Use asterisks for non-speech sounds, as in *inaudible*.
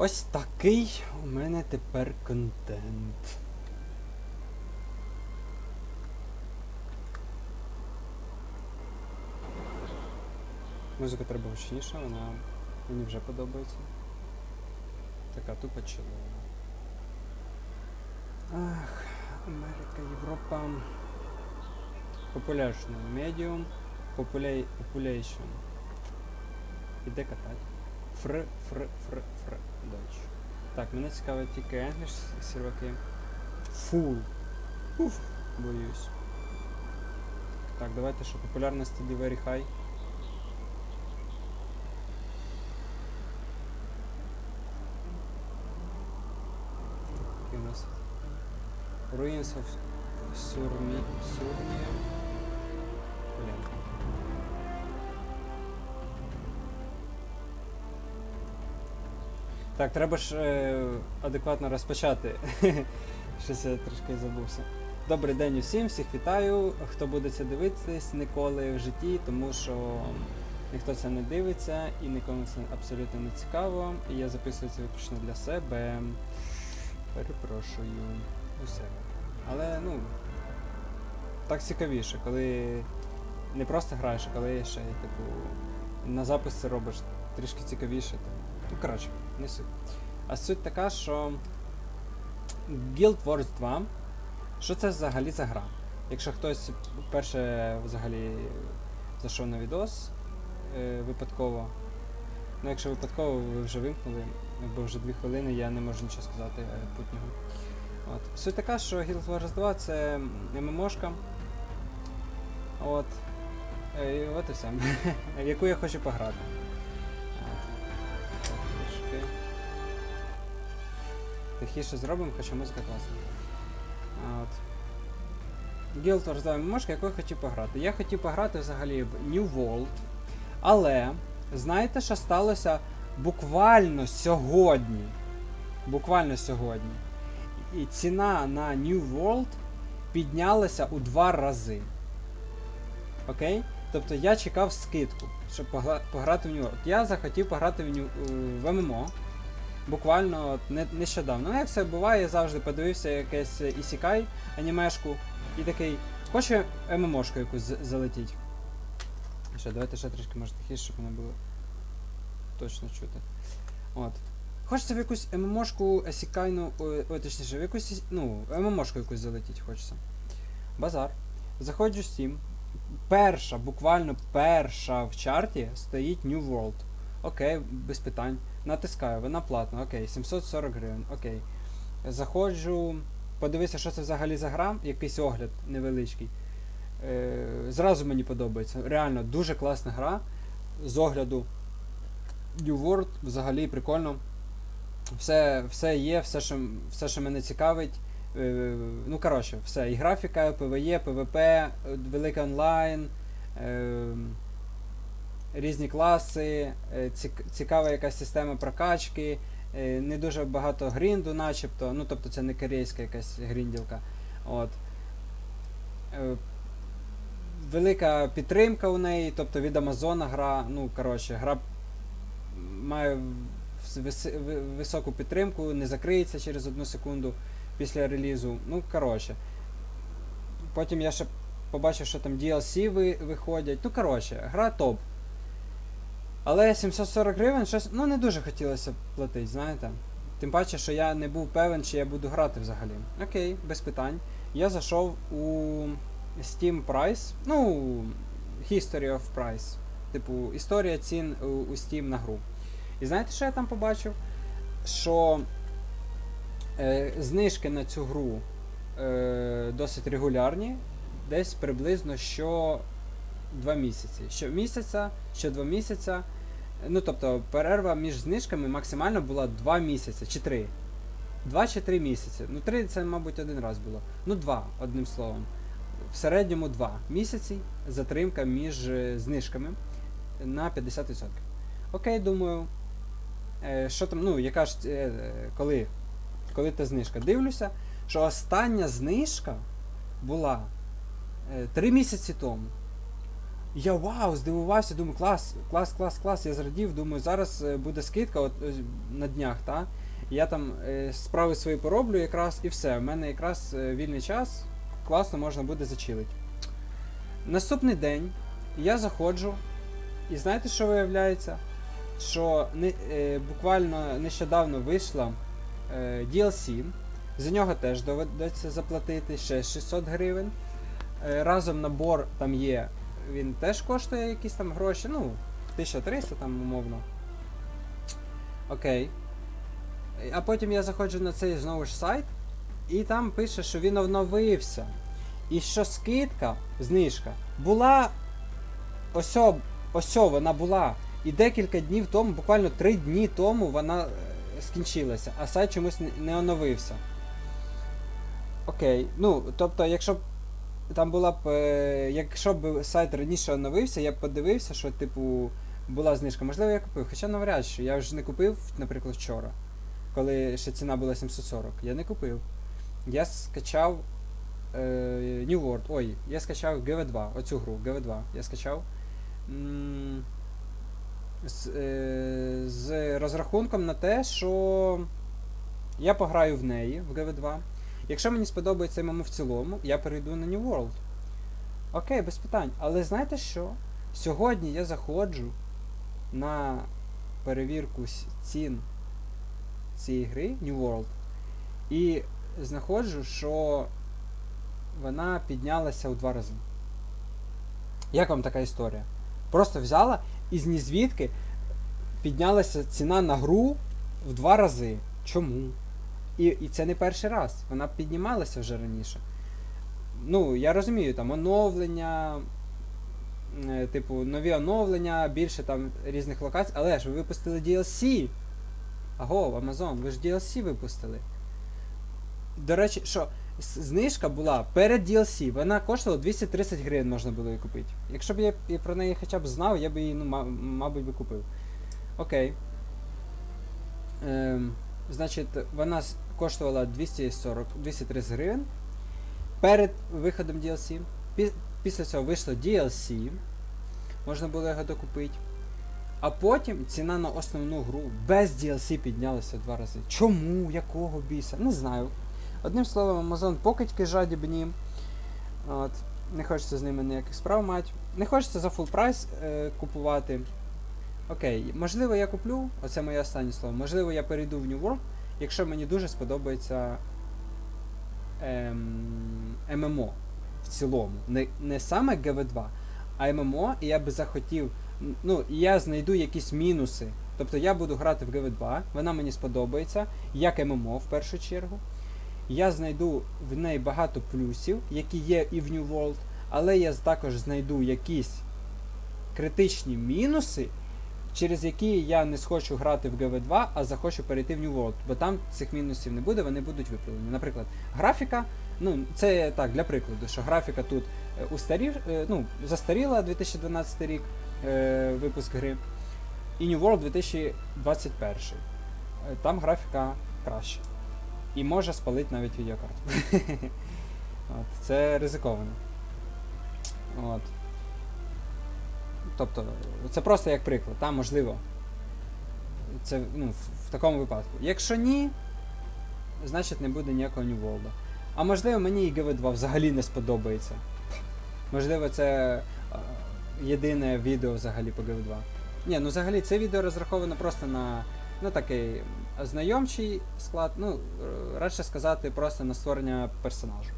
Ось такий у мене тепер контент. Музика треба гучніша, вона мені вже подобається. Така тупо чилова. Ах, Америка, Європа. Population, medium, population. Іде катать. Фр, фр, фр, фр. Дальше. Так, мене цікавить тільки English серваки. Фул. Уф, боюсь. Так, давайте, що популярність тоді very high. Ruins of Surmi... Surmia. Так, треба ж е, адекватно розпочати. *laughs* Щось я трошки забувся. Добрий день усім, всіх вітаю. Хто буде це дивитись ніколи в житті, тому що ніхто це не дивиться і нікому це абсолютно не цікаво. І я записую це виключно для себе. Перепрошую у себе. Але ну. Так цікавіше, коли не просто граєш, а коли ще типу на запис це робиш трішки цікавіше. Ну, коротше, не суть. А суть така, що Guild Wars 2. Що це взагалі за гра? Якщо хтось вперше взагалі зайшов на відос е, випадково. Ну, якщо випадково ви вже вимкнули, бо вже дві хвилини я не можу нічого сказати е, путнього. От. Суть така, що Guild Wars 2 це ММОшка. От. Е, І от і все. в *laughs* яку я хочу пограти. Тихіше зробимо, хоча музика класна. От. Guild Wars 2 ММОшка, яку я хотів пограти. Я хотів пограти взагалі в New World. Але знаєте, що сталося буквально сьогодні? Буквально сьогодні. І ціна на New World піднялася у два рази. Окей? Тобто я чекав скидку, щоб пограти в New World. Я захотів пограти в, New, в ММО. Буквально не, нещодавно. Ну, як це буває, я завжди подивився якесь ісікай анімешку і такий, хочу ММОшку якусь залетіть. Що, давайте ще трішки може тихіше, щоб мене було точно чути. От. Хочеться в якусь ММОшку есікайну, точніше, в якусь, ну, ММОшку якусь залетіть хочеться. Базар. Заходжу в Steam. Перша, буквально перша в чарті стоїть New World. Окей, без питань. Натискаю, вона платна, окей, 740 гривень, окей. Заходжу, подивися, що це взагалі за гра, якийсь огляд невеличкий. Е, зразу мені подобається. Реально дуже класна гра. З огляду New World взагалі прикольно. Все, все є, все що, все, що мене цікавить. Е, ну, коротше, все. І графіка, PvE, PvP, е, великий онлайн. Е, різні класи, е, цікава якась система прокачки, е, не дуже багато грінду, начебто. Ну, тобто це не корейська якась грінділка. От. Е, Велика підтримка у неї, тобто від Амазона гра, ну, коротше, гра має високу підтримку, не закриється через одну секунду після релізу. Ну, коротше. Потім я ще побачив, що там DLC виходять. Ну, коротше, гра топ. Але 740 гривень щось ну не дуже хотілося платити, знаєте. Тим паче, що я не був певен, чи я буду грати взагалі. Окей, без питань. Я зайшов у Steam Price, ну, History of Price. Типу, історія цін у, Steam на гру. І знаєте, що я там побачив? Що е, знижки на цю гру е, досить регулярні, десь приблизно що 2 місяці. Щомісяця, що 2 місяця. Ну, тобто, перерва між знижками максимально була 2 місяці чи 3. 2 чи 3 місяці. Ну, 3 це, мабуть, один раз було. Ну, 2, одним словом. В середньому 2 місяці затримка між е, знижками на 50%. Окей, думаю. Е, що там, ну, яка ж, е, коли, коли та знижка? Дивлюся, що остання знижка була 3 місяці тому. Я вау, здивувався, думаю, клас, клас, клас, клас. Я зрадів, думаю, зараз е, буде скидка от, е, на днях, та? Я там е, справи свої пороблю якраз і все. У мене якраз вільний час, класно можна буде зачилити. Наступний день я заходжу, і знаєте, що виявляється? Що не, е, буквально нещодавно вийшла е, DLC, за нього теж доведеться заплатити ще 600 гривень. Е, разом набор там є, він теж коштує якісь там гроші, ну, 1300 там умовно. Окей. А потім я заходжу на цей знову ж сайт, і там пише, що він оновився. І що скидка, знижка, була осьо, осьо вона була. І декілька днів тому, буквально 3 дні тому вона е, скінчилася, а сайт чомусь не- оновився. Окей. Ну, тобто, якщо там була б. е, якщо б сайт раніше оновився, я б подивився, що, типу, була знижка. Можливо, я купив. Хоча навряд чи. Я ж не купив, наприклад, вчора, коли ще ціна була 740. Я не купив. Я скачав е, New World. Ой, я скачав GV2, оцю гру, GV2. Я скачав. М, з, е, з розрахунком на те, що я пограю в неї, в GV2. Якщо мені сподобається ММО в цілому, я перейду на New World. Окей, без питань. Але знаєте що? Сьогодні я заходжу на перевірку цін цієї гри New World і знаходжу, що вона піднялася у два рази. Як вам така історія? Просто взяла і з нізвідки піднялася ціна на гру в два рази. Чому? І, і це не перший раз. Вона піднімалася вже раніше. Ну, я розумію, там оновлення, е, типу, нові оновлення, більше там різних локацій, але ж ви випустили DLC. Аго, Amazon, ви ж DLC випустили. До речі, що знижка була перед DLC, вона коштувала 230 гривень можна було її купити. Якщо б я про неї хоча б знав, я б її, ну, мабуть, би купив. Окей. Ем, значить, вона коштувала 240, 230 гривень. Перед виходом DLC. Після цього вийшло DLC. Можна було його докупити. А потім ціна на основну гру без DLC піднялася в два рази. Чому? Якого біса? Не знаю. Одним словом, Amazon покидьки жадібні. От. Не хочеться з ними ніяких справ мати. Не хочеться за full прайс е, купувати. Окей, можливо, я куплю, оце моє останнє слово. Можливо, я перейду в New World, якщо мені дуже сподобається ем, ММО в цілому. Не, не саме GV2, а ММО, і я би захотів. Ну, я знайду якісь мінуси. Тобто я буду грати в GV2, вона мені сподобається, як ММО в першу чергу. Я знайду в неї багато плюсів, які є і в New World, але я також знайду якісь критичні мінуси, через які я не схочу грати в GV2, а захочу перейти в New World, бо там цих мінусів не буде, вони будуть виправлені. Наприклад, графіка, ну це так, для прикладу, що графіка тут е, устарів, е, ну, застаріла 2012 рік е, випуск гри, і New World 2021. Е, Там графіка краще. І може спалити навіть відеокарту. *laughs* Це ризиковано. От. Тобто, це просто як приклад, там можливо. Це ну, в, такому випадку. Якщо ні, значить не буде ніякого World. А можливо, мені і GV2 взагалі не сподобається. Можливо, це єдине відео взагалі по GV2. Ні, ну взагалі це відео розраховано просто на ну, такий знайомчий склад, ну, радше сказати, просто на створення персонажу.